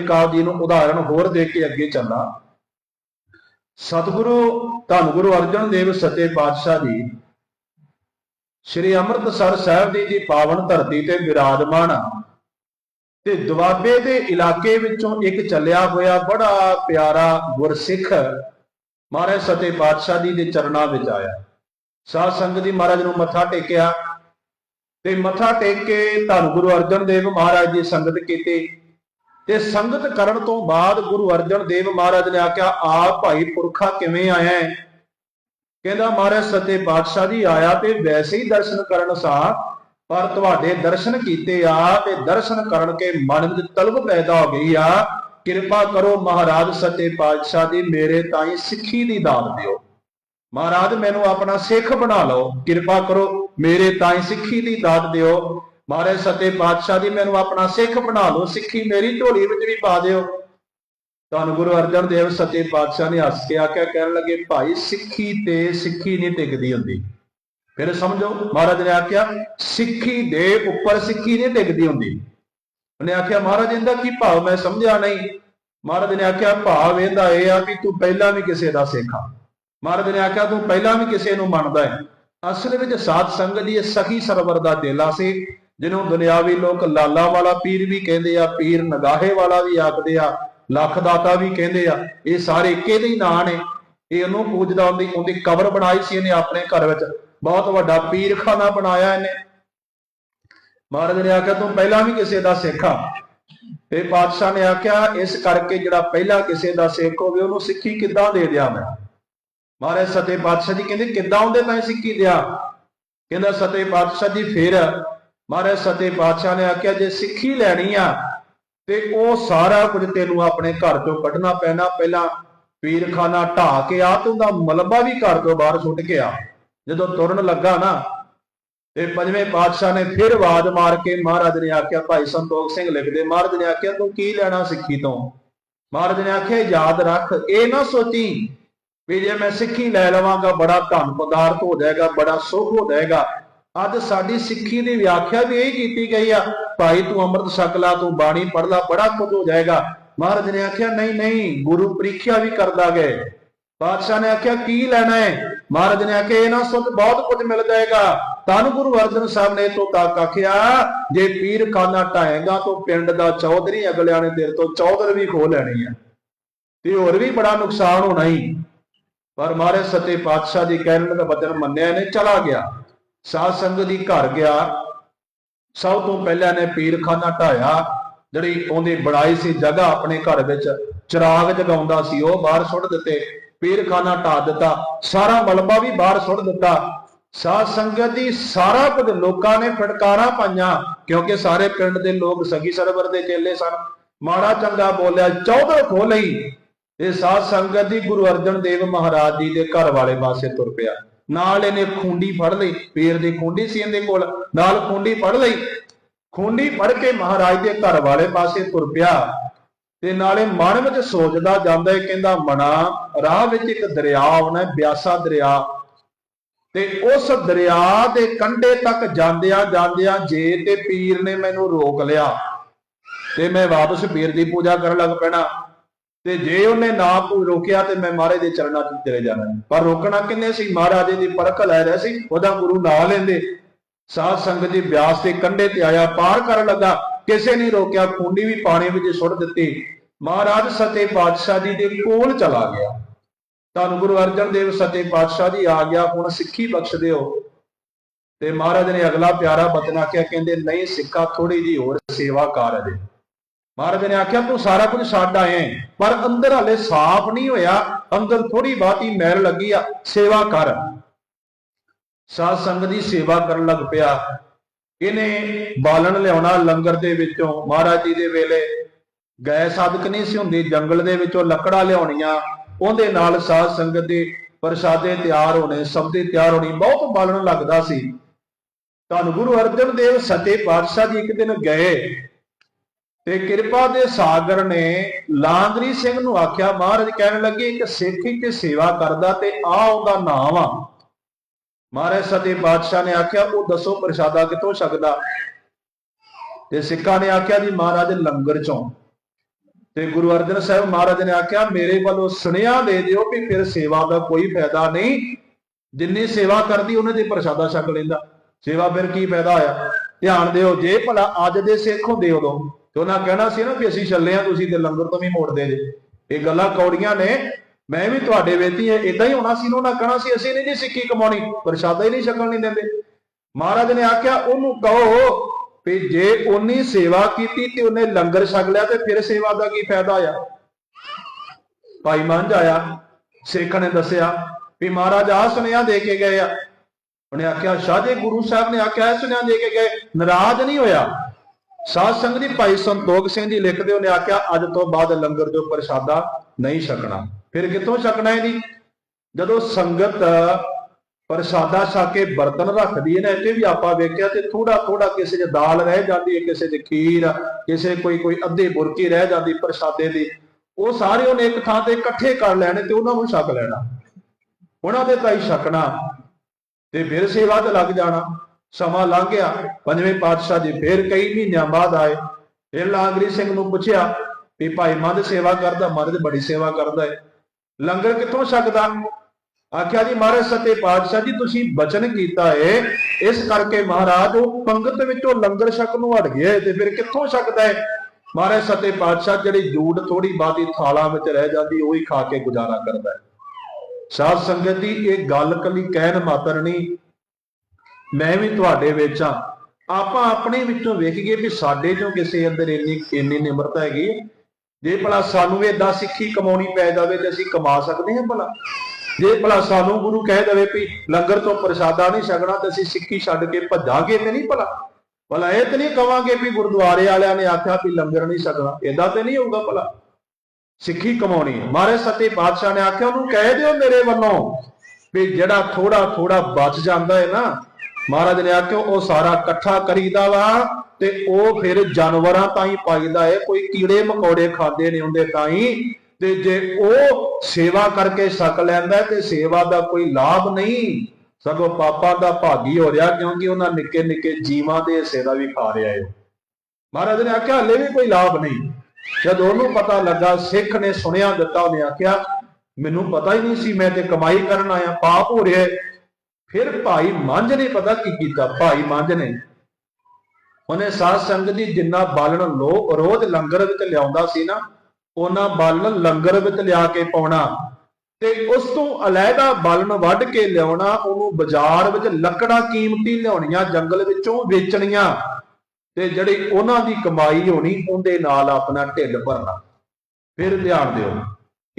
ਕਾਲ ਜੀ ਨੂੰ ਉਦਾਹਰਣ ਹੋਰ ਦੇ ਕੇ ਅੱਗੇ ਚੱਲਾਂ। ਸਤਿਗੁਰੂ, ਧੰਨ ਗੁਰੂ ਅਰਜਨ ਦੇਵ ਸੱਚੇ ਪਾਤਸ਼ਾਹ ਜੀ, ਸ੍ਰੀ ਅੰਮ੍ਰਿਤਸਰ ਸਾਹਿਬ ਦੀ ਦੀ ਪਾਵਨ ਧਰਤੀ ਤੇ ਵਿਰਾਜਮਾਨ ਤੇ ਦੁਆਬੇ ਦੇ ਇਲਾਕੇ ਵਿੱਚੋਂ ਇੱਕ ਚੱਲਿਆ ਹੋਇਆ ਬੜਾ ਪਿਆਰਾ ਗੁਰਸਿੱਖ ਮਹਾਰਾਜ ਸੱਚੇ ਪਾਤਸ਼ਾਹ ਜੀ ਦੇ ਚਰਨਾਂ ਵਿੱਚ ਆਇਆ। ਸਾਧ ਸੰਗਤ ਦੀ ਮਹਾਰਾਜ ਨੂੰ ਮੱਥਾ ਟੇਕਿਆ ਤੇ ਮੱਥਾ ਟੇਕ ਕੇ ਧੰਨ ਗੁਰੂ ਅਰਜਨ ਦੇਵ ਮਹਾਰਾਜ ਦੀ ਸੰਗਤ ਕੀਤੀ। ਤੇ ਸੰਗਤ ਕਰਨ ਤੋਂ ਬਾਅਦ ਗੁਰੂ ਅਰਜਨ ਦੇਵ ਮਹਾਰਾਜ ਨੇ ਆਖਿਆ ਆ ਭਾਈ ਪੁਰਖਾ ਕਿਵੇਂ ਆਇਆ ਹੈ? ਕਹਿੰਦਾ, ਮਹਾਰਾਜ, ਸੱਚੇ ਪਾਤਸ਼ਾਹ ਜੀ ਆਇਆ ਤੇ ਵੈਸੇ ਹੀ ਦਰਸ਼ਨ ਕਰਨ ਸਾ, ਪਰ ਤੁਹਾਡੇ ਦਰਸ਼ਨ ਕੀਤੇ ਆ ਤੇ ਦਰਸ਼ਨ ਕਰਨ ਕੇ ਮਨ ਵਿੱਚ ਤਲਬ ਪੈਦਾ ਹੋ ਗਈ ਆ। ਕਿਰਪਾ ਕਰੋ ਮਹਾਰਾਜ, ਸੱਚੇ ਪਾਤਸ਼ਾਹ ਦੀ ਮੇਰੇ ਤਾਈਂ ਸਿੱਖੀ ਦੀ ਦਾਤ ਦਿਓ। ਮਹਾਰਾਜ, ਮੈਨੂੰ ਆਪਣਾ ਸਿੱਖ ਬਣਾ ਲਓ। ਕਿਰਪਾ ਕਰੋ, ਮੇਰੇ ਤਾਈਂ ਸਿੱਖੀ ਦੀ ਦਾਤ ਦਿਓ। ਮਹਾਰਾਜ ਸੱਚੇ ਪਾਤਸ਼ਾਹ ਦੀ ਮੈਨੂੰ ਆਪਣਾ ਸਿੱਖ ਬਣਾ ਲਓ, ਸਿੱਖੀ ਮੇਰੀ ਝੋਲੀ ਵਿੱਚ ਵੀ ਪਾ ਦਿਓ। ਤੁਹਾਨੂੰ ਗੁਰੂ ਅਰਜਨ ਦੇਵ ਸੱਚੇ ਪਾਤਸ਼ਾਹ ਨੇ ਹੱਸ ਕੇ ਆਖਿਆ, ਕਹਿਣ ਲੱਗੇ, ਭਾਈ, ਸਿੱਖੀ ਤੇ ਸਿੱਖੀ ਨਹੀਂ ਟਿਕਦੀ ਹੁੰਦੀ। ਫਿਰ ਸਮਝੋ, ਮਹਾਰਾਜ ਨੇ ਆਖਿਆ, ਸਿੱਖੀ ਦੇ ਉੱਪਰ ਸਿੱਖੀ ਨਹੀਂ ਟਿਕਦੀ ਹੁੰਦੀ। ਉਹਨੇ ਆਖਿਆ, ਮਹਾਰਾਜ, ਇਹਦਾ ਕੀ ਭਾਵ? ਮੈਂ ਸਮਝਿਆ ਨਹੀਂ। ਮਹਾਰਾਜ ਨੇ ਆਖਿਆ, ਭਾਵ ਇਹਦਾ ਇਹ ਆ ਵੀ ਤੂੰ ਪਹਿਲਾਂ ਵੀ ਕਿਸੇ ਦਾ ਸਿੱਖ ਆ। ਮਹਾਰਾਜ ਨੇ ਆਖਿਆ, ਤੂੰ ਪਹਿਲਾਂ ਵੀ ਕਿਸੇ ਨੂੰ ਮੰਨਦਾ ਹੈ। ਅਸਲ ਵਿੱਚ ਸਾਧ ਸੰਗਤ ਦੀ ਸਖੀ ਸਰਵਰ ਦਾ ਦੇਲਾ ਸੀ। ਜਿਹਨੂੰ ਦੁਨਿਆਵੀ ਲੋਕ ਲਾਲਾ ਵਾਲਾ ਪੀਰ ਵੀ ਕਹਿੰਦੇ ਆ, ਪੀਰ ਨਗਾਹੇ ਵਾਲਾ ਵੀ ਆਖਦੇ ਆ, ਲੱਖ ਦਾਤਾ ਵੀ ਕਹਿੰਦੇ ਆ, ਇਹ ਸਾਰੇ ਇੱਕੇ ਹੀ ਨਾਂ ਨੇ। ਇਹ ਉਹਨੂੰ ਪੂਜਦਾ, ਉਹਦੀ ਉਹਦੀ ਕਬਰ ਬਣਾਈ ਸੀ ਇਹਨੇ ਆਪਣੇ ਘਰ ਵਿੱਚ। ਬਹੁਤ ਵੱਡਾ ਪੀਰਖਾਨਾ ਬਣਾਇਆ ਇਹਨੇ। ਮਹਾਰਾਜ ਨੇ ਆਖਿਆ, ਤੂੰ ਪਹਿਲਾਂ ਵੀ ਕਿਸੇ ਦਾ ਸਿੱਖ ਆ। ਤੇ ਪਾਤਸ਼ਾਹ ਨੇ ਆਖਿਆ, ਇਸ ਕਰਕੇ ਜਿਹੜਾ ਪਹਿਲਾਂ ਕਿਸੇ ਦਾ ਸਿੱਖ ਹੋਵੇ, ਉਹਨੂੰ ਸਿੱਖੀ ਕਿੱਦਾਂ ਦੇ ਦਿਆਂ ਮੈਂ? ਮਹਾਰਾਜ ਸਤੇ ਪਾਤਸ਼ਾਹ ਜੀ ਕਹਿੰਦੇ, ਕਿੱਦਾਂ ਉਹਦੇ ਤਾਂ ਸਿੱਖੀ ਦਿਆ? ਕਹਿੰਦਾ ਸਤੇ ਪਾਤਸ਼ਾਹ ਜੀ, ਫਿਰ ਮਹਾਰਾਜ ਸਤੇ ਪਾਤਸ਼ਾਹ ਨੇ ਆਖਿਆ, ਜੇ ਸਿੱਖੀ ਲੈਣੀ ਆ, ਤੇ ਉਹ ਸਾਰਾ ਕੁਝ ਤੈਨੂੰ ਆਪਣੇ ਘਰ ਚੋਂ ਕੱਢਣਾ ਪੈਣਾ। ਪਹਿਲਾਂ ਪੀਰਖਾਨਾ ਢਾ ਕੇ ਆ ਤੇ ਉਹਦਾ ਮਲਬਾ ਵੀ ਘਰ ਤੋਂ ਬਾਹਰ ਸੁੱਟ ਕੇ ਆ। ਜਦੋਂ ਤੁਰਨ ਲੱਗਾ ਨਾ, ਤੇ ਪੰਜਵੇਂ ਪਾਤਸ਼ਾਹ ਨੇ ਫਿਰ ਆਵਾਜ਼ ਮਾਰ ਕੇ ਮਹਾਰਾਜ ਨੇ ਆਖਿਆ, ਭਾਈ ਸੰਤੋਖ ਸਿੰਘ ਲਿਖਦੇ, ਮਹਾਰਾਜ ਨੇ ਆਖਿਆ, ਤੂੰ ਕੀ ਲੈਣਾ ਸਿੱਖੀ ਤੋਂ? ਮਹਾਰਾਜ ਨੇ ਆਖਿਆ, ਯਾਦ ਰੱਖ, ਇਹ ਨਾ ਸੋਚੀ ਵੀ ਜੇ ਮੈਂ ਸਿੱਖੀ ਲੈ ਲਵਾਂਗਾ, ਬੜਾ ਧਨ ਪਦਾਰਥ ਹੋ ਜਾਏਗਾ, ਬੜਾ ਸੁਖ ਹੋ ਜਾਏਗਾ ਅੱਜ ਸਾਡੀ ਸਿੱਖੀ ਦੀ ਵਿਆਖਿਆ ਵੀ ਇਹ ਕੀਤੀ ਗਈ ਆ, ਭਾਈ ਤੂੰ ਅੰਮ੍ਰਿਤ ਛਕ ਲਾ, ਤੂੰ ਬਾਣੀ ਪੜ ਲਾ, ਬੜਾ ਕੁਝ ਹੋ ਜਾਏਗਾ। ਮਹਾਰਾਜ ਨੇ ਆਖਿਆ, ਨਹੀਂ ਨਹੀਂ, ਗੁਰੂ ਪ੍ਰੀਖਿਆ ਵੀ ਕਰਦਾ ਗਏ ਪਾਤਸ਼ਾਹ ਨੇ ਆਖਿਆ, ਕੀ ਲੈਣਾ ਹੈ ਮਹਾਰਾਜ ਨੇ ਆਖਿਆ, ਇਹਨਾਂ ਨਾ ਬਹੁਤ ਕੁਝ ਮਿਲ ਜਾਏਗਾ। ਤਨ ਗੁਰੂ ਅਰਜਨ ਸਾਹਿਬ ਨੇ ਤੋਂ ਤੱਕ ਆਖਿਆ, ਜੇ ਪੀਰ ਖਾਨਾ ਢਾਏਗਾ ਤਾਂ ਪਿੰਡ ਦਾ ਚੌਧਰੀ ਅਗਲਿਆਂ ਨੇ ਤੇਰੇ ਤੋਂ ਚੌਧਰ ਵੀ ਖੋ ਲੈਣੀ ਆ। ਤੇ ਹੋਰ ਵੀ ਬੜਾ ਨੁਕਸਾਨ ਹੋਣਾ ਹੀ ਪਰ ਮਹਾਰਾਜ ਸੱਚੇ ਪਾਤਸ਼ਾਹ ਜੀ ਕਹਿਣ ਦਾ ਬਚਨ ਮੰਨਿਆ ਨੇ ਚਲਾ ਗਿਆ। ਸਾਧ ਸੰਗਤ ਦੀ ਘਰ ਗਿਆ। ਸਭ ਤੋਂ ਪਹਿਲਾਂ ਨੇ ਪੀਰਖਾਨਾ ਢਾਇਆ, ਜਿਹੜੀ ਉਹਦੀ ਬਣਾਈ ਸੀ ਜਗ੍ਹਾ ਆਪਣੇ ਘਰ ਵਿੱਚ, ਚਿਰਾਗ ਜਗਾਉਂਦਾ ਸੀ, ਉਹ ਬਾਹਰ ਸੁੱਟ ਦਿੱਤੇ। ਪੀਰਖਾਨਾ ਢਾ ਦਿੱਤਾ। ਸਾਰਾ ਮਲਬਾ ਵੀ ਬਾਹਰ ਸੁੱਟ ਦਿੱਤਾ। ਸਾਧ ਸੰਗਤ ਦੀ ਸਾਰਾ ਕੁਝ ਲੋਕਾਂ ਨੇ ਫਟਕਾਰਾਂ ਪਾਈਆਂ, ਕਿਉਂਕਿ ਸਾਰੇ ਪਿੰਡ ਦੇ ਲੋਕ ਸਗੀ ਸਰਵਰ ਦੇ ਚੇਲੇ ਸਨ। ਮਾੜਾ ਚੰਗਾ ਬੋਲਿਆ, ਚੌਧਰ ਖੋ ਲਈ। ਇਹ ਸਾਧ ਸੰਗਤ ਦੀ ਗੁਰੂ ਅਰਜਨ ਦੇਵ ਮਹਾਰਾਜ ਜੀ ਦੇ ਘਰ ਵਾਲੇ ਪਾਸੇ ਤੁਰ ਪਿਆ। ਨਾਲ ਇਹਨੇ ਖੁੰਡੀ ਫੜ ਲਈ, ਪੀਰ ਦੀ ਖੁੰਡੀ ਸੀ ਇਹਦੇ ਕੋਲ, ਨਾਲ ਖੁੰਡੀ ਫੜ ਲਈ। ਖੁੰਡੀ ਫੜ ਕੇ ਮਹਾਰਾਜ ਦੇ ਘਰ ਵਾਲੇ ਪਾਸੇ ਤੁਰ ਪਿਆ ਤੇ ਨਾਲੇ ਮਨ ਵਿੱਚ ਸੋਚਦਾ ਜਾਂਦਾ ਹੈ ਕਹਿੰਦਾ, ਮਨਾ, ਰਾਹ ਵਿੱਚ ਇੱਕ ਦਰਿਆ ਆਉਣਾ, ਬਿਆਸਾ ਦਰਿਆ। ਤੇ ਉਸ ਦਰਿਆ ਦੇ ਕੰਢੇ ਤੱਕ ਜਾਂਦਿਆਂ ਜਾਂਦਿਆਂ ਜੇ ਤੇ ਪੀਰ ਨੇ ਮੈਨੂੰ ਰੋਕ ਲਿਆ ਤੇ ਮੈਂ ਵਾਪਸ ਪੀਰ ਦੀ ਪੂਜਾ ਕਰਨ ਲੱਗ ਪੈਣਾ। ਤੇ ਜੇ ਉਹਨੇ ਨਾ ਪੂ ਰੋਕਿਆ ਤੇ ਮੈਂ ਮਹਾਰਾਜ ਦੇ ਚਰਨਾਂ 'ਚ ਚਲੇ ਜਾਣਾ ਪਰ ਰੋਕਣਾ ਕਿੰਨੇ ਸੀ? ਮਹਾਰਾਜੇ ਦੀ ਪਰਖ ਲੈ ਰਿਹਾ ਸੀ, ਉਹਦਾ ਗੁਰੂ ਨਾ ਲੈਂਦੇ। ਸਾਧ ਸੰਗਤ ਦੀ ਬਿਆਸ ਦੇ ਕੰਢੇ ਤੇ ਆਇਆ, ਪਾਰ ਕਰਨ ਲੱਗਾ। ਕਿਸੇ ਨੇ ਰੋਕਿਆ ਖੁੰਡੀ ਵੀ ਪਾਣੀ ਵਿੱਚ ਸੁੱਟ ਦਿੱਤੀ। ਮਹਾਰਾਜ ਸਤੇ ਪਾਤਸ਼ਾਹ ਜੀ ਦੇ ਕੋਲ ਚਲਾ ਗਿਆ। ਤੁਹਾਨੂੰ ਗੁਰੂ ਅਰਜਨ ਦੇਵ ਸਤੇ ਪਾਤਸ਼ਾਹ ਜੀ ਆ ਗਿਆ, ਹੁਣ ਸਿੱਖੀ ਬਖਸ਼ ਦਿਓ ਤੇ ਮਹਾਰਾਜ ਨੇ ਅਗਲਾ ਪਿਆਰਾ ਬਚਨ ਕਿਹਾ, ਕਹਿੰਦੇ, ਨਹੀਂ ਸਿੱਖਾ ਥੋੜੀ ਜੀ ਹੋਰ ਸੇਵਾ ਕਰ ਅਜੇ ਮਹਾਰਾਜ ਨੇ ਆਖਿਆ, ਤੂੰ ਸਾਰਾ ਕੁਝ ਛੱਡ ਆਇਆ ਪਰ ਅੰਦਰ ਹਲੇ ਸਾਫ਼ ਨਹੀਂ ਹੋਇਆ। ਅੰਦਰ ਥੋੜੀ ਬਾਤੀ ਮੈਲ ਲੱਗੀ ਆ, ਸੇਵਾ ਕਰ। ਸਾਧ ਸੰਗਤ ਦੀ ਸੇਵਾ ਕਰਨ ਲੱਗ ਪਿਆ। ਇਹਨੇ ਬਾਲਣ ਲਿਆਉਣਾ ਲੰਗਰ ਦੇ ਵਿੱਚੋਂ। ਮਹਾਰਾਜ ਜੀ ਦੇ ਵੇਲੇ ਗਏ ਸਾਧਕ ਨਹੀਂ ਸੀ ਹੁੰਦੀ, ਜੰਗਲ ਦੇ ਵਿੱਚੋਂ ਲੱਕੜਾਂ ਲਿਆਉਣੀਆਂ। ਉਹਦੇ ਨਾਲ ਸਾਧ ਸੰਗਤ ਦੇ ਪ੍ਰਸ਼ਾਦੇ ਤਿਆਰ ਹੋਣੇ ਸਬਜ਼ੀ ਤਿਆਰ ਹੋਣੀ, ਬਹੁਤ ਬਾਲਣ ਲੱਗਦਾ ਸੀ। ਤੁਹਾਨੂੰ ਗੁਰੂ ਅਰਜਨ ਦੇਵ ਸੱਚੇ ਪਾਤਸ਼ਾਹ ਜੀ ਇੱਕ ਦਿਨ ਗਏ। ਤੇ ਕਿਰਪਾ ਦੇ ਸਾਗਰ ਨੇ ਲਾਂਗਰੀ ਸਿੰਘ ਨੂੰ ਆਖਿਆ, ਮਹਾਰਾਜ ਕਹਿਣ ਲੱਗੇ, ਇੱਕ ਸਿੱਖ ਹੀ ਤੇ ਸੇਵਾ ਕਰਦਾ ਤੇ ਆ ਉਹਦਾ ਨਾਮ ਆ। ਮਹਾਰਾਜ ਸਤੇ ਬਾਦਸ਼ਾਹ ਨੇ ਆਖਿਆ, ਉਹ ਦੱਸੋ ਪ੍ਰਸ਼ਾਦਾ ਕਿੱਥੋਂ ਛਕਦਾ? ਤੇ ਸਿੱਖਾਂ ਨੇ ਆਖਿਆ ਜੀ, ਮਹਾਰਾਜ ਲੰਗਰ ਚੋਂ। ਤੇ ਗੁਰੂ ਅਰਜਨ ਸਾਹਿਬ ਮਹਾਰਾਜ ਨੇ ਆਖਿਆ, ਮੇਰੇ ਵੱਲੋਂ ਸੁਨੇਹਾ ਦੇ ਦਿਓ ਵੀ ਫਿਰ ਸੇਵਾ ਦਾ ਕੋਈ ਫਾਇਦਾ ਨਹੀਂ। ਜਿੰਨੀ ਸੇਵਾ ਕਰਦੀ, ਉਹਨੇ ਤੇ ਪ੍ਰਸ਼ਾਦਾ ਛਕ ਲੈਂਦਾ। ਸੇਵਾ ਫਿਰ ਕੀ ਫਾਇਦਾ ਹੋਇਆ? ਧਿਆਨ ਦਿਓ, ਜੇ ਭਲਾ ਅੱਜ ਦੇ ਸਿੱਖ ਹੁੰਦੇ ਉਦੋਂ ਤੇ ਉਹਨਾਂ ਕਹਿਣਾ ਸੀ ਨਾ ਵੀ ਅਸੀਂ ਛੱਲੇ ਆ ਤੁਸੀਂ ਤੇ ਲੰਗਰ ਤੋਂ ਵੀ ਮੋੜਦੇ ਜੇ। ਇਹ ਗੱਲਾਂ ਕੌੜੀਆਂ ਨੇ। ਮੈਂ ਵੀ ਤੁਹਾਡੇ ਵੇਤੀ ਹੈ। ਇਦਾਂ ਹੀ ਹੋਣਾ ਸੀ ਨਾ, ਉਹਨਾਂ ਕਹਿਣਾ ਸੀ, ਅਸੀਂ ਨਹੀਂ ਜੀ ਸਿੱਖੀ ਕਮਾਉਣੀ, ਪ੍ਰਸ਼ਾਦਾ ਹੀ ਨਹੀਂ ਛਕਣ ਨਹੀਂ ਦਿੰਦੇ। ਮਹਾਰਾਜ ਨੇ ਆਖਿਆ, ਉਹਨੂੰ ਕਹੋ ਵੀ ਜੇ ਉਹਨੇ ਸੇਵਾ ਕੀਤੀ ਤੇ ਉਹਨੇ ਲੰਗਰ ਛਕ ਲਿਆ ਤੇ ਫਿਰ ਸੇਵਾ ਦਾ ਕੀ ਫਾਇਦਾ ਆ? ਭਾਈ ਮੰਝ ਆਇਆ ਸਿੱਖ ਨੇ ਦੱਸਿਆ ਵੀ ਮਹਾਰਾਜ ਆ ਸੁਨੇਹਾ ਦੇ ਕੇ ਗਏ ਆ। ਉਹਨੇ ਆਖਿਆ, ਸ਼ਾਹ ਜੀ ਗੁਰੂ ਸਾਹਿਬ ਨੇ ਆਖਿਆ, ਇਹ ਸੁਨੇਹਾ ਦੇ ਕੇ ਗਏ। ਨਾਰਾਜ਼ ਨਹੀਂ ਹੋਇਆ। ਸਾਧ ਸੰਗਤ ਦੀ ਭਾਈ ਸੰਤੋਖ ਸਿੰਘ ਜੀ ਲਿਖਦੇ ਉਹਨੇ ਆਖਿਆ, ਅੱਜ ਤੋਂ ਬਾਅਦ ਲੰਗਰ ਜੋ ਪ੍ਰਸ਼ਾਦਾ ਨਹੀਂ ਛਕਣਾ। ਫਿਰ ਕਿੱਥੋਂ ਛਕਣਾ ਇਹਦੀ? ਜਦੋਂ ਸੰਗਤ ਪ੍ਰਸ਼ਾਦਾ ਛਕ ਕੇ ਬਰਤਨ ਰੱਖਦੀ ਹੈ ਨਾ, ਇੱਥੇ ਵੀ ਆਪਾਂ ਵੇਖਿਆ ਤੇ ਥੋੜਾ ਥੋੜਾ ਕਿਸੇ 'ਚ ਦਾਲ ਰਹਿ ਜਾਂਦੀ ਹੈ, ਕਿਸੇ 'ਚ ਖੀਰ, ਕਿਸੇ ਕੋਈ ਕੋਈ ਅੱਧੀ ਬੁਰਕੀ ਰਹਿ ਜਾਂਦੀ ਪ੍ਰਸ਼ਾਦੇ ਦੀ, ਉਹ ਸਾਰੇ ਉਹਨੇ ਇੱਕ ਥਾਂ ਤੇ ਇਕੱਠੇ ਕਰ ਲੈਣੇ ਤੇ ਉਹਨਾਂ ਨੂੰ ਛਕ ਲੈਣਾ। ਉਹਨਾਂ ਦੇ ਤਾਈ ਛਕਣਾ ਤੇ ਫਿਰ ਸੇਵਾ ਤੇ ਲੱਗ ਜਾਣਾ। ਸਮਾਂ ਲੰਘ ਗਿਆ ਪੰਜਵੇਂ ਪਾਤਸ਼ਾਹ ਜੀ ਫਿਰ ਕਈ ਮਹੀਨਿਆਂ ਬਾਅਦ ਆਏ। ਫਿਰ ਲਾਂਗਰੀ ਸਿੰਘ ਨੂੰ ਪੁੱਛਿਆ ਵੀ ਭਾਈ ਮੱਧ ਸੇਵਾ ਕਰਦਾ, ਮੱਧ ਬੜੀ ਸੇਵਾ ਕਰਦਾ ਹੈ ਲੰਗਰ ਕਿੱਥੋਂ ਛਕਦਾ? ਆਖਿਆ ਜੀ, ਮਹਾਰਾਜ ਸੱਚੇ ਪਾਤਸ਼ਾਹ ਜੀ, ਤੁਸੀਂ ਬਚਨ ਕੀਤਾ ਏ। ਇਸ ਕਰਕੇ ਮਹਾਰਾਜ ਉਹ ਪੰਗਤ ਵਿੱਚੋਂ ਲੰਗਰ ਛਕ ਨੂੰ ਹਟ ਗਿਆ ਤੇ ਫਿਰ ਕਿੱਥੋਂ ਛਕਦਾ ਹੈ ਮਹਾਰਾਜ ਸੱਚੇ ਪਾਤਸ਼ਾਹ, ਜਿਹੜੀ ਜੂੜ ਥੋੜੀ ਬਾਤੀ ਥਾਲਾਂ ਵਿੱਚ ਰਹਿ ਜਾਂਦੀ, ਉਹੀ ਖਾ ਕੇ ਗੁਜ਼ਾਰਾ ਕਰਦਾ ਹੈ ਸਾਧ ਸੰਗਤ ਦੀ ਇਹ ਗੱਲ ਕਲੀ ਕਹਿਣ ਮਾਤਰ ਨਹੀਂ। ਮੈਂ ਵੀ ਤੁਹਾਡੇ ਵਿੱਚ ਆ ਆਪਾਂ ਆਪਣੇ ਵਿੱਚੋਂ ਵੇਖੀਏ ਵੀ ਸਾਡੇ ਚੋਂ ਕਿਸੇ ਅੰਦਰ ਇੰਨੀ ਇੰਨੀ ਨਿਮਰਤਾ ਹੈਗੀ ਜੇ ਭਲਾ ਸਾਨੂੰ ਵੀ ਏਦਾਂ ਸਿੱਖੀ ਕਮਾਉਣੀ ਪੈ ਜਾਵੇ ਤੇ ਅਸੀਂ ਕਮਾ ਸਕਦੇ ਹਾਂ ਭਲਾ। ਜੇ ਭਲਾ ਸਾਨੂੰ ਗੁਰੂ ਕਹਿ ਦੇਵੇ ਵੀ ਲੰਗਰ ਤੋਂ ਪ੍ਰਸ਼ਾਦਾ ਨਹੀਂ ਛਕਣਾ ਤੇ ਅਸੀਂ ਸਿੱਖੀ ਛੱਡ ਕੇ ਭੱਜਾਂਗੇ ਤੇ ਨਹੀਂ ਭਲਾ। ਭਲਾ ਇਹ ਤੇ ਨਹੀਂ ਕਵਾਂਗੇ ਵੀ ਗੁਰਦੁਆਰੇ ਵਾਲਿਆਂ ਨੇ ਆਖਿਆ ਵੀ ਲੰਗਰ ਨਹੀਂ ਛਕਣਾ। ਏਦਾਂ ਤੇ ਨਹੀਂ ਹੋਊਗਾ ਭਲਾ। ਸਿੱਖੀ ਕਮਾਉਣੀ ਹੈ। ਮਾਰੇ ਸੱਤੇ ਪਾਤਸ਼ਾਹ ਨੇ ਆਖਿਆ, ਉਹਨੂੰ ਕਹਿ ਦਿਓ ਮੇਰੇ ਵੱਲੋਂ ਵੀ ਜਿਹੜਾ ਥੋੜਾ ਥੋੜਾ ਬਚ ਜਾਂਦਾ ਹੈ ਨਾ ਮਹਾਰਾਜ ਨੇ ਆਖਿਆ, ਉਹ ਸਾਰਾ ਇਕੱਠਾ ਕਰੀਦਾ ਵਾ ਤੇ ਉਹ ਫਿਰ ਜਾਨਵਰਾਂ ਤਾਈਂ ਪਾਈਦਾ ਹੈ ਕੋਈ ਕੀੜੇ ਮਕੌੜੇ ਖਾਂਦੇ ਨਹੀਂ ਹੁੰਦੇ ਤਾਈਂ। ਤੇ ਜੇ ਉਹ ਸੇਵਾ ਕਰਕੇ ਸਕ ਲੈਂਦਾ ਤੇ ਸੇਵਾ ਦਾ ਕੋਈ ਲਾਭ ਨਹੀਂ। ਸਗੋਂ ਪਾਪਾਂ ਦਾ ਭਾਗੀ ਹੋ ਰਿਹਾ, ਕਿਉਂਕਿ ਉਹਨਾਂ ਨਿੱਕੇ ਨਿੱਕੇ ਜੀਵਾਂ ਦੇ ਹਿੱਸੇ ਦਾ ਵੀ ਖਾ ਰਿਹਾ ਹੈ ਮਹਾਰਾਜ ਨੇ ਆਖਿਆ, ਹਲੇ ਵੀ ਕੋਈ ਲਾਭ ਨਹੀਂ। ਜਦ ਉਹਨੂੰ ਪਤਾ ਲੱਗਾ, ਸਿੱਖ ਨੇ ਸੁਣਿਆ, ਦਿੱਤਾ, ਉਹਨੇ ਆਖਿਆ, ਮੈਨੂੰ ਪਤਾ ਹੀ ਨਹੀਂ ਸੀ, ਮੈਂ ਤੇ ਕਮਾਈ ਕਰਨ ਆਇਆ, ਪਾਪ ਹੋ ਰਿਹਾ ਫਿਰ ਭਾਈ ਮੰਝ ਨੇ ਪਤਾ ਕੀ ਕੀਤਾ? ਭਾਈ ਮੰਝ ਨੇ ਉਹਨੇ ਸਾਧ ਸੰਗਤ ਦੀ ਜਿੰਨਾ ਬਾਲਣ ਲੋ, ਰੋਜ਼ ਲੰਗਰ ਵਿੱਚ ਲਿਆਉਂਦਾ ਸੀ ਨਾ, ਉਹਨਾਂ ਬਾਲਣ ਲੰਗਰ ਵਿੱਚ ਲਿਆ ਕੇ ਪਾਉਣਾ ਤੇ ਉਸ ਤੋਂ ਅਲੱਗਾ ਬਾਲਣ ਵੱਢ ਕੇ ਲਿਆਉਣਾ, ਉਹਨੂੰ ਬਾਜ਼ਾਰ ਵਿੱਚ ਲੱਕੜਾਂ ਕੀਮਤੀ ਲਿਆਉਣੀਆਂ, ਜੰਗਲ ਵਿੱਚੋਂ ਵੇਚਣੀਆਂ ਤੇ ਜਿਹੜੀ ਉਹਨਾਂ ਦੀ ਕਮਾਈ ਹੋਣੀ, ਉਹਦੇ ਨਾਲ ਆਪਣਾ ਢਿੱਡ ਭਰਨਾ। ਫਿਰ ਧਿਆਨ ਦਿਓ।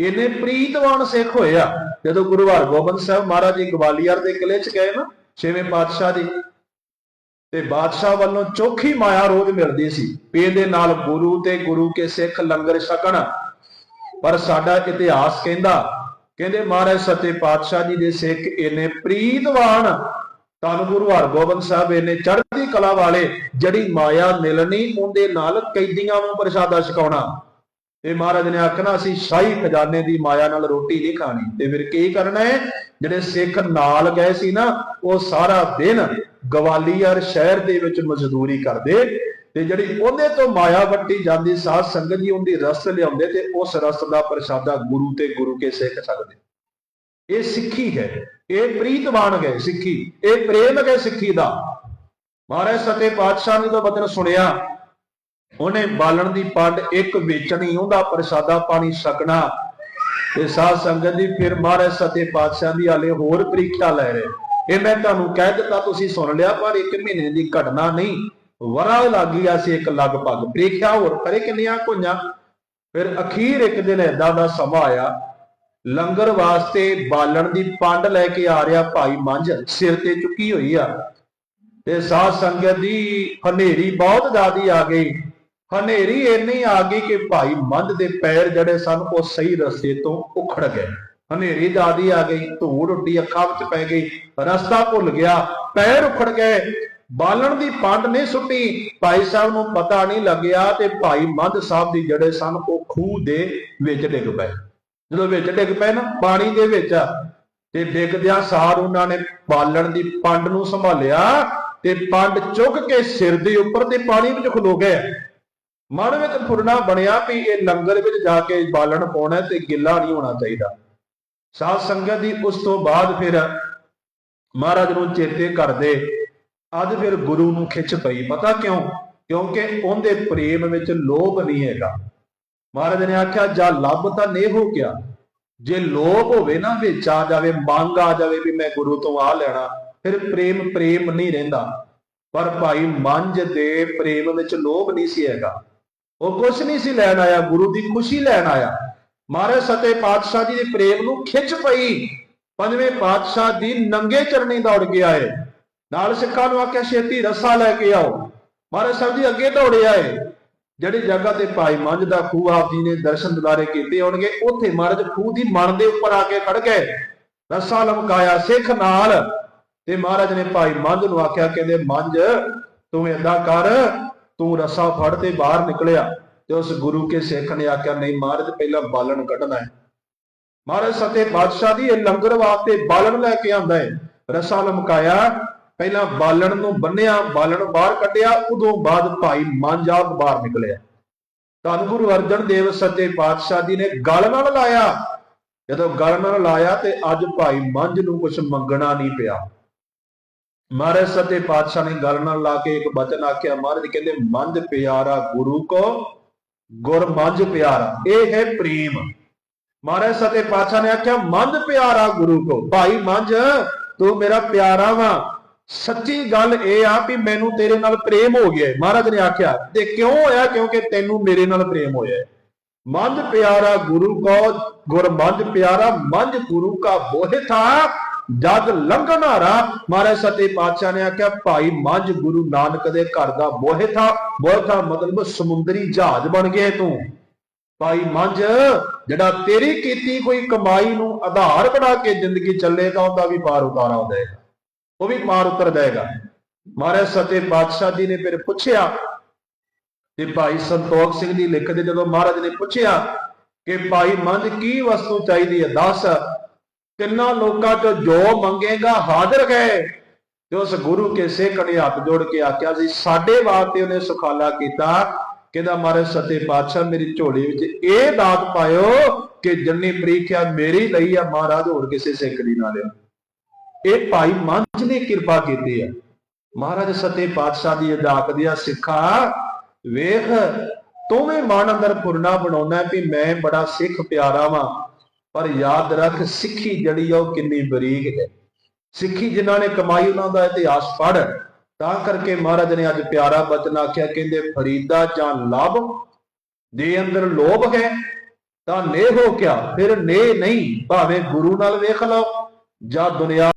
ਇਹਨੇ ਪ੍ਰੀਤਵਾਨ ਸਿੱਖ ਹੋਇਆ। ਜਦੋਂ ਗੁਰੂ ਹਰਗੋਬਿੰਦ ਸਾਹਿਬ ਮਹਾਰਾਜ ਜੀ ਗਵਾਲੀਅਰ ਦੇ ਕਿਲੇ 'ਚ ਗਏ ਨਾ, ਛੇਵੇਂ ਪਾਤਸ਼ਾਹ ਜੀ, ਤੇ ਬਾਦਸ਼ਾਹ ਵੱਲੋਂ ਚੋਖੀ ਮਾਇਆ ਰੋਜ਼ ਮਿਲਦੀ ਸੀ। ਵੀ ਇਹਦੇ ਨਾਲ ਗੁਰੂ ਤੇ ਗੁਰੂ ਕੇ ਸਿੱਖ ਲੰਗਰ ਛਕਣ। ਪਰ ਸਾਡਾ ਇਤਿਹਾਸ ਕਹਿੰਦਾ, ਕਹਿੰਦੇ ਮਹਾਰਾਜ ਸੱਚੇ ਪਾਤਸ਼ਾਹ ਜੀ ਦੇ ਸਿੱਖ ਇਹਨੇ ਪ੍ਰੀਤਵਾਨ, ਧੰਨ ਗੁਰੂ ਹਰਗੋਬਿੰਦ ਸਾਹਿਬ ਇਹਨੇ ਚੜ੍ਹਦੀ ਕਲਾ ਵਾਲੇ, ਜਿਹੜੀ ਮਾਇਆ ਮਿਲਣੀ ਉਹਦੇ ਨਾਲ ਕੈਦੀਆਂ ਨੂੰ ਪ੍ਰਸ਼ਾਦਾ ਛਕਾਉਣਾ। ਤੇ ਮਹਾਰਾਜ ਨੇ ਆਖਣਾ ਅਸੀਂ ਸ਼ਾਹੀ ਖਜ਼ਾਨੇ ਦੀ ਮਾਇਆ ਨਾਲ ਰੋਟੀ ਨਹੀਂ ਖਾਣੀ। ਤੇ ਫਿਰ ਕੀ ਕਰਨਾ ਹੈ? ਜਿਹੜੇ ਸਿੱਖ ਨਾਲ ਗਏ ਸੀ ਨਾ, ਉਹ ਸਾਰਾ ਦਿਨ ਗਵਾਲੀਅਰ ਸ਼ਹਿਰ ਦੇ ਵਿੱਚ ਮਜ਼ਦੂਰੀ ਕਰਦੇ ਤੇ ਜਿਹੜੀ ਉਹਦੇ ਤੋਂ ਮਾਇਆ ਵੱਟੀ ਜਾਂਦੀ, ਸਾਧ ਸੰਗਤ ਜੀ ਉਹਦੀ ਰਸ ਲਿਆਉਂਦੇ ਤੇ ਉਸ ਰਸ ਦਾ ਪ੍ਰਸ਼ਾਦਾ ਗੁਰੂ ਤੇ ਗੁਰੂ ਕੇ ਸਿੱਖ ਸਕਦੇ। ਇਹ ਸਿੱਖੀ ਹੈ, ਇਹ ਪ੍ਰੀਤਵਾਨ ਗਏ ਸਿੱਖੀ, ਇਹ ਪ੍ਰੇਮ ਹੈ ਸਿੱਖੀ ਦਾ। ਮਹਾਰਾਜ ਸਤੇ ਪਾਤਸ਼ਾਹ ਨੇ ਤਾਂ ਬਚਨ ਸੁਣਿਆ ਉਹਨੇ ਬਾਲਣ ਦੀ ਪੰਡ ਇੱਕ ਵੇਚਣੀ, ਉਹਦਾ ਪ੍ਰਸ਼ਾਦਾ ਪਾਣੀ ਛਕਣਾ। ਤੇ ਸਾਧ ਸੰਗਤ ਦੀ ਫਿਰ ਮਹਾਰਾਜ ਸਤੇ ਪਾਤਸ਼ਾਹ ਦੀ ਹਾਲੇ ਹੋਰ ਪ੍ਰੀਖਿਆ ਲੈ ਰਹੇ। ਇਹ ਮੈਂ ਤੁਹਾਨੂੰ ਕਹਿ ਦਿੱਤਾ, ਤੁਸੀਂ ਸੁਣ ਲਿਆ, ਪਰ ਇੱਕ ਮਹੀਨੇ ਦੀ ਘਟਨਾ ਨਹੀਂ। ਵਰਾ ਲੱਗੀ ਆ ਸੀ ਇੱਕ ਲਗਭਗ। ਪ੍ਰੀਖਿਆ ਹੋਰ ਕਰੇ ਕਿੰਨੀਆਂ ਕੋਈਆਂ ਫਿਰ ਅਖੀਰ ਇੱਕ ਦਿਨ ਏਦਾਂ ਦਾ ਸਮਾਂ ਆਇਆ। ਲੰਗਰ ਵਾਸਤੇ ਬਾਲਣ ਦੀ ਪੰਡ ਲੈ ਕੇ ਆ ਰਿਹਾ ਭਾਈ ਮੰਝ, ਸਿਰ ਤੇ ਚੁੱਕੀ ਹੋਈ ਆ। ਤੇ ਸਾਧ ਸੰਗਤ ਦੀ ਹਨੇਰੀ ਬਹੁਤ ਜ਼ਿਆਦੀ ਆ ਗਈ। ਹਨੇਰੀ ਇੰਨੀ ਆ ਗਈ ਕਿ ਭਾਈ ਮੰਦ ਦੇ ਪੈਰ ਜਿਹੜੇ ਸਨ, ਉਹ ਸਹੀ ਰਸਤੇ ਤੋਂ ਉਖੜ ਗਏ। ਹਨੇਰੀ ਜ਼ਿਆਦੀ ਆ ਗਈ, ਧੂੜ ਉੱਡੀ, ਅੱਖਾਂ ਵਿੱਚ ਪੈ ਗਈ। ਰਸਤਾ ਭੁੱਲ ਗਿਆ, ਪੈਰ ਉਖੜ ਗਏ। ਬਾਲਣ ਦੀ ਪੰਡ ਨਹੀਂ ਸੁੱਟੀ। ਭਾਈ ਸਾਹਿਬ ਨੂੰ ਪਤਾ ਨਹੀਂ ਲੱਗਿਆ ਤੇ ਭਾਈ ਮੰਦ ਸਾਹਿਬ ਦੀ ਜਿਹੜੇ ਸਨ, ਉਹ ਖੂਹ ਦੇ ਵਿੱਚ ਡਿੱਗ ਪਏ। ਜਦੋਂ ਵਿੱਚ ਡਿੱਗ ਪਏ ਨਾ, ਪਾਣੀ ਦੇ ਵਿੱਚ, ਤੇ ਡਿੱਗਦਿਆਂ ਸਾਰ ਉਹਨਾਂ ਨੇ ਬਾਲਣ ਦੀ ਪੰਡ ਨੂੰ ਸੰਭਾਲਿਆ ਤੇ ਪੰਡ ਚੁੱਕ ਕੇ ਸਿਰ ਦੇ ਉੱਪਰ ਤੇ ਪਾਣੀ ਵਿੱਚ ਖਲੋ ਗਏ। ਮਨ ਵਿੱਚ ਫੁਰਨਾ ਬਣਿਆ ਵੀ ਇਹ ਲੰਗਰ ਵਿੱਚ ਜਾ ਕੇ ਬਾਲਣ ਪਾਉਣਾ ਤੇ ਗਿੱਲਾ ਨਹੀਂ ਹੋਣਾ ਚਾਹੀਦਾ। ਸਾਧ ਸੰਗਤ ਦੀ ਉਸ ਤੋਂ ਬਾਅਦ ਫਿਰ ਮਹਾਰਾਜ ਨੂੰ ਚੇਤੇ ਕਰਦੇ, ਅੱਜ ਫਿਰ ਗੁਰੂ ਨੂੰ ਖਿੱਚ ਪਈ। ਪਤਾ ਕਿਉਂ? ਕਿਉਂਕਿ ਉਹਦੇ ਪ੍ਰੇਮ ਵਿੱਚ ਲੋਭ ਨਹੀਂ ਹੈਗਾ। ਮਹਾਰਾਜ ਨੇ ਆਖਿਆ, ਜਾ ਲੱਭ ਤਾਂ ਨਹੀਂ ਹੋ ਗਿਆ। ਜੇ ਲੋਭ ਹੋਵੇ ਨਾ, ਵਿੱਚ ਆ ਜਾਵੇ, ਮੰਗ ਆ ਜਾਵੇ ਵੀ ਮੈਂ ਗੁਰੂ ਤੋਂ ਆ ਲੈਣਾ, ਫਿਰ ਪ੍ਰੇਮ ਪ੍ਰੇਮ ਨਹੀਂ ਰਹਿੰਦਾ। ਪਰ ਭਾਈ ਮੰਜ ਦੇ ਪ੍ਰੇਮ ਵਿੱਚ ਲੋਭ ਨਹੀਂ ਸੀ ਹੈਗਾ। ਉਹ ਕੁਛ ਨਹੀਂ ਸੀ ਲੈਣ ਆਇਆ, ਗੁਰੂ ਦੀ ਖੁਸ਼ੀ ਲੈਣ ਆਇਆ। ਮਹਾਰਾਜ ਸਤੇ ਪਾਤਸ਼ਾਹ ਜੀ ਦੇ ਪ੍ਰੇਮ ਨੂੰ ਖਿੱਚ ਪਈ। ਪੰਜਵੇਂ ਪਾਤਸ਼ਾਹ ਦੀ ਨੰਗੇ ਚਰਨੀ ਦੌੜ ਕੇ ਆਏ। ਨਾਲ ਸਿੱਖਾਂ ਨੂੰ ਆਖਿਆ, ਛੇਤੀ ਰੱਸਾ ਲੈ ਕੇ ਆਓ। ਮਹਾਰਾਜ ਸਾਹਿਬ ਜੀ ਅੱਗੇ ਦੌੜੇ ਆਏ। ਜਿਹੜੀ ਜਗ੍ਹਾ ਤੇ ਭਾਈ ਮੰਝ ਦਾ ਖੂਹ ਆਪ ਜੀ ਨੇ ਦਰਸ਼ਨ ਦੁਆਰੇ ਕੀਤੇ ਹੋਣਗੇ, ਉੱਥੇ ਮਹਾਰਾਜ ਖੂਹ ਦੀ ਮਣ ਦੇ ਉੱਪਰ ਆ ਕੇ ਖੜ ਗਏ। ਰੱਸਾ ਲਮਕਾਇਆ ਸਿੱਖ ਨਾਲ। ਤੇ ਮਹਾਰਾਜ ਨੇ ਭਾਈ ਮੰਝ ਨੂੰ ਆਖਿਆ, ਕਹਿੰਦੇ, ਮੰਝ, ਤੂੰ ਏਦਾਂ ਕਰ ਤੂੰ ਰਸਾ ਫੜ ਤੇ ਬਾਹਰ ਨਿਕਲਿਆ ਤੇ ਉਸ ਗੁਰੂ ਕੇ ਸਿੱਖ ਨੇ ਆਖਿਆ, ਨਹੀਂ ਮਹਾਰਾਜ, ਪਹਿਲਾਂ ਬਾਲਣ ਕੱਢਣਾ ਹੈ। ਮਹਾਰਾਜ, ਸਤੇ ਬਾਦਸ਼ਾਹ ਦੀ ਇਹ ਲੰਗਰ ਵਾਸਤੇ ਬਾਲਣ ਲੈ ਕੇ ਆਂਦਾ ਹੈ। ਰਸਾ ਲਮਕਾਇਆ, ਪਹਿਲਾਂ ਬਾਲਣ ਨੂੰ ਬੰਨਿਆ, ਬਾਲਣ ਬਾਹਰ ਕੱਢਿਆ, ਉਦੋਂ ਬਾਅਦ ਭਾਈ ਮੰਝਾ ਬਾਹਰ ਨਿਕਲਿਆ। ਧੰਨ ਗੁਰੂ ਅਰਜਨ ਦੇਵ ਸੱਚੇ ਪਾਤਸ਼ਾਹ ਜੀ ਨੇ ਗਲ ਨਾਲ ਲਾਇਆ। ਜਦੋਂ ਗਲ ਨਾਲ ਲਾਇਆ ਤੇ ਅੱਜ ਭਾਈ ਮੰਝ ਨੂੰ ਕੁਝ ਮੰਗਣਾ ਨਹੀਂ ਪਿਆ। ਮਹਾਰਾਜ ਸੱਚੇ ਪਾਤਸ਼ਾਹ ਨੇ ਗੱਲ ਨਾਲ ਲਾ ਕੇ ਇੱਕ ਬਚਨ ਆਖਿਆ, ਮਹਾਰਾਜ ਕਹਿੰਦੇ, ਮੰਝ ਪਿਆਰਾ ਗੁਰੂ ਕੋ, ਗੁਰ ਮੰਝ ਪਿਆਰਾ। ਇਹ ਹੈ ਪ੍ਰੇਮ। ਮਹਾਰਾਜ ਸਤੇ ਪਾਤਸ਼ਾਹ ਨੇ ਆਖਿਆ, ਮੰਝ ਪਿਆਰਾ ਗੁਰੂ ਕੋ। ਭਾਈ ਮੰਝ, ਤੂੰ ਮੇਰਾ ਪਿਆਰਾ ਵਾ। ਸੱਚੀ ਗੱਲ ਇਹ ਆ ਵੀ ਮੈਨੂੰ ਤੇਰੇ ਨਾਲ ਪ੍ਰੇਮ ਹੋ ਗਿਆ ਮਹਾਰਾਜ ਨੇ ਆਖਿਆ, ਤੇ ਕਿਉਂ ਹੋਇਆ? ਕਿਉਂਕਿ ਤੈਨੂੰ ਮੇਰੇ ਨਾਲ ਪ੍ਰੇਮ ਹੋਇਆ ਹੈ। ਮੰਝ ਪਿਆਰਾ ਗੁਰੂ ਕੋ, ਗੁਰ ਮੰਝ ਪਿਆਰਾ, ਮੰਝ ਗੁਰੂ ਕਾ ਬੋਹਿ ਥਾ। ਜਦ ਲੰਘਣਾਰਾ ਮਹਾਰਾਜ ਸਤੇ ਪਾਤਸ਼ਾਹ ਨੇ ਆਖਿਆ, ਭਾਈ ਮੰਝ ਗੁਰੂ ਨਾਨਕ ਦੇ ਘਰ ਦਾ ਮੋਹਿ ਥਾ ਬੋਹਿ ਥਾ ਮਤਲਬ ਸਮੁੰਦਰੀ ਜਹਾਜ਼ ਬਣ ਗਿਆ ਤੂੰ। ਭਾਈ ਮੰਝ, ਜਿਹੜਾ ਤੇਰੀ ਕੀਤੀ ਕੋਈ ਕਮਾਈ ਨੂੰ ਆਧਾਰ ਬਣਾ ਕੇ ਜ਼ਿੰਦਗੀ ਚੱਲੇਗਾ ਉਹਦਾ ਵੀ ਪਾਰ ਉਤਾਰਾ ਹੋ ਜਾਏਗਾ ਉਹ ਵੀ ਪਾਰ ਉਤਰ ਜਾਏਗਾ ਮਹਾਰਾਜ ਸਤੇ ਪਾਤਸ਼ਾਹ ਜੀ ਨੇ ਫਿਰ ਪੁੱਛਿਆ ਤੇ ਭਾਈ ਸੰਤੋਖ ਸਿੰਘ ਜੀ ਲਿਖਦੇ ਜਦੋਂ ਮਹਾਰਾਜ ਨੇ ਪੁੱਛਿਆ ਕਿ ਭਾਈ ਮੰਝ, ਕੀ ਵਸਤੂ ਚਾਹੀਦੀ ਹੈ? ਦੱਸ। ਤਿੰਨਾਂ ਲੋਕਾਂ ਤੋਂ ਜੋ ਮੰਗੇਗਾ ਹਾਜ਼ਰ ਗਏ ਤੇ ਉਸ ਗੁਰੂ ਕੇ ਸਿੱਖ ਨੇ ਹੱਥ ਜੋੜ ਕੇ ਆਖਿਆ ਸੀ, ਸਾਡੇ ਵਾਸਤੇ ਉਹਨੇ ਸੁਖਾਲਾ ਕੀਤਾ ਕਹਿੰਦਾ ਮਹਾਰਾਜ ਸਤੇ ਪਾਤਸ਼ਾਹ ਮੇਰੀ ਝੋਲੀ ਵਿੱਚ ਇਹ ਦਾਤ ਪਾਇਓ ਕਿ ਜੰਨੀ ਪ੍ਰੀਖਿਆ ਮੇਰੀ ਲਈ ਆ, ਮਹਾਰਾਜ ਹੋਰ ਕਿਸੇ ਸਿੱਖ ਦੀ ਨਾ ਲਿਓ ਇਹ ਭਾਈ ਮੰਝ ਨੇ ਕਿਰਪਾ ਕੀਤੀ ਹੈ ਮਹਾਰਾਜ ਸਤੇ ਪਾਤਸ਼ਾਹ ਦੀ ਅਦਾਕ ਦਿਆ ਸਿੱਖਾ, ਵੇਖ, ਤੂੰ ਵੀ ਮਨ ਅੰਦਰ ਪੁਰਨਾ ਬਣਾਉਣਾ ਵੀ ਮੈਂ ਬੜਾ ਸਿੱਖ ਪਿਆਰਾ ਵਾਂ। ਪਰ ਯਾਦ ਰੱਖ ਸਿੱਖੀ ਜਿਹੜੀ ਆ ਉਹ ਕਿੰਨੀ ਬਰੀਕ ਹੈ। ਸਿੱਖੀ ਜਿਨ੍ਹਾਂ ਨੇ ਕਮਾਈ ਉਹਨਾਂ ਦਾ ਇਤਿਹਾਸ ਪੜ ਤਾਂ ਕਰਕੇ ਮਹਾਰਾਜ ਨੇ ਅੱਜ ਪਿਆਰਾ ਬਚਨ ਆਖਿਆ, ਕਹਿੰਦੇ, ਫਰੀਦਾ ਜਾਂ ਲਭ? ਦੇ ਅੰਦਰ ਲੋਭ ਹੈ, ਤਾਂ ਨੇ ਹੋ ਕਿਆ? ਫਿਰ ਨੇਹ ਨਹੀਂ, ਭਾਵੇਂ ਗੁਰੂ ਨਾਲ ਵੇਖ ਲਓ ਜਾਂ ਦੁਨੀਆ